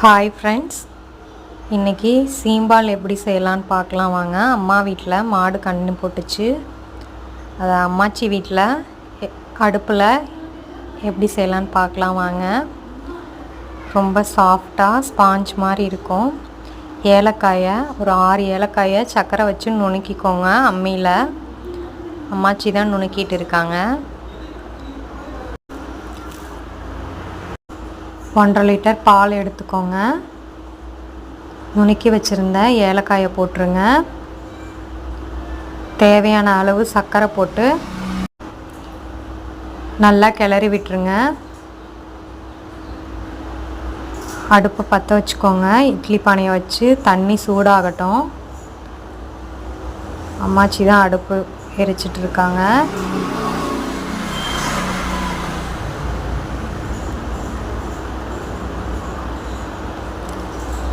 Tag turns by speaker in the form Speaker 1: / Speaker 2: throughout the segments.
Speaker 1: Hi friends இன்றைக்கி சீம்பால் எப்படி செய்யலான்னு பார்க்கலாம் வாங்க. அம்மா வீட்டில் மாடு கண்ணு போட்டுச்சு. அதை அம்மாச்சி வீட்டில் அடுப்பில் எப்படி செய்யலான்னு பார்க்கலாம் வாங்க. ரொம்ப சாஃப்டாக ஸ்பாஞ்ச் மாதிரி இருக்கும். ஏலக்காயை ஒரு ஆறு ஏலக்காயை சக்கரை வச்சு நுணுக்கிக்கோங்க. அம்மியில். அம்மாச்சி தான் நுணுக்கிட்டு இருக்காங்க. ஒன்றரை லிட்டர் பால் எடுத்துக்கோங்க. நுணுக்கி வச்சுருந்த ஏலக்காயை போட்டுருங்க. தேவையான அளவு சர்க்கரை போட்டு நல்லா கிளறி விட்டுருங்க. அடுப்பை பற்ற வச்சுக்கோங்க. இட்லி பானையை வச்சு தண்ணி சூடாகட்டும். அம்மாச்சி தான் அடுப்பு எரிச்சிட்டு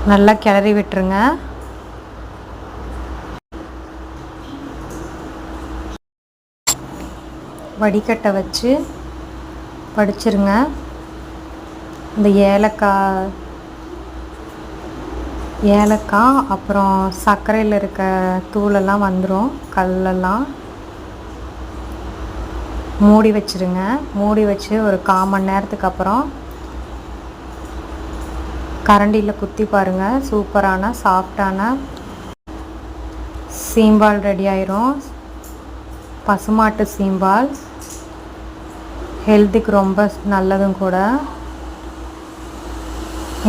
Speaker 1: நல்லா கிளறி விட்டுருங்க. வடிகட்டை வச்சு படிச்சிருங்க இந்த ஏலக்காய் ஏலக்காய் அப்புறம் சர்க்கரையில் இருக்க தூளெல்லாம் வந்துடும் கல்லெல்லாம். மூடி வச்சுருங்க. மூடி வச்சு ஒரு கால் மணி நேரத்துக்கு அப்புறம் கரண்டியில் குத்தி பாருங்கள் சூப்பரான சாஃப்டான சீம்பால் ரெடி ஆயிரும். பசுமாட்டு சீம்பால். ஹெல்த்துக்கு ரொம்ப நல்லதும் கூட.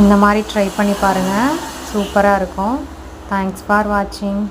Speaker 1: இந்த மாதிரி ட்ரை பண்ணி பாருங்கள் சூப்பராக இருக்கும். தேங்க்ஸ் ஃபார் வாட்சிங்